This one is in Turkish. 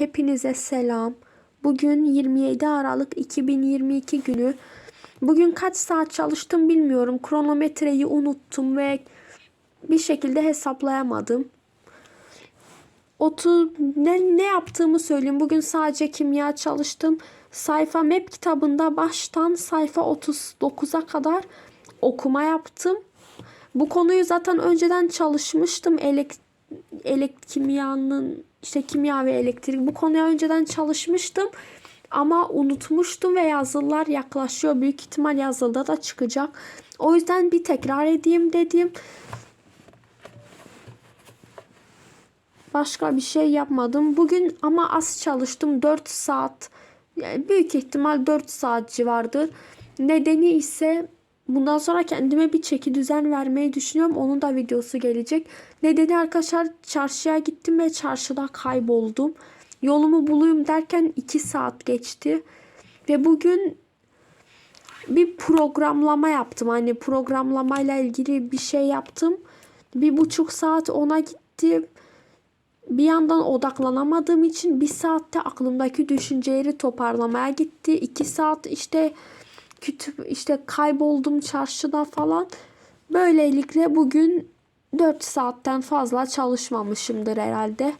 hepinize selam. Bugün 27 Aralık 2022 günü. Bugün kaç saat çalıştım bilmiyorum. Kronometreyi unuttum ve bir şekilde hesaplayamadım. 30 ne, ne yaptığımı söyleyeyim. Bugün sadece kimya çalıştım. Sayfa map kitabında baştan sayfa 39'a kadar okuma yaptım. Bu konuyu zaten önceden çalışmıştım. Elek, elek kimyanın işte kimya ve elektrik bu konuya önceden çalışmıştım. Ama unutmuştum ve yazılılar yaklaşıyor. Büyük ihtimal yazılıda da çıkacak. O yüzden bir tekrar edeyim dedim. Başka bir şey yapmadım. Bugün ama az çalıştım. 4 saat. Yani büyük ihtimal 4 saat civardır. Nedeni ise bundan sonra kendime bir çeki düzen vermeyi düşünüyorum. Onun da videosu gelecek. Nedeni arkadaşlar çarşıya gittim ve çarşıda kayboldum. Yolumu bulayım derken 2 saat geçti. Ve bugün bir programlama yaptım. Hani programlamayla ilgili bir şey yaptım. Bir buçuk saat ona gittim bir yandan odaklanamadığım için bir saatte aklımdaki düşünceleri toparlamaya gitti. iki saat işte kütüp işte kayboldum çarşıda falan. Böylelikle bugün 4 saatten fazla çalışmamışımdır herhalde.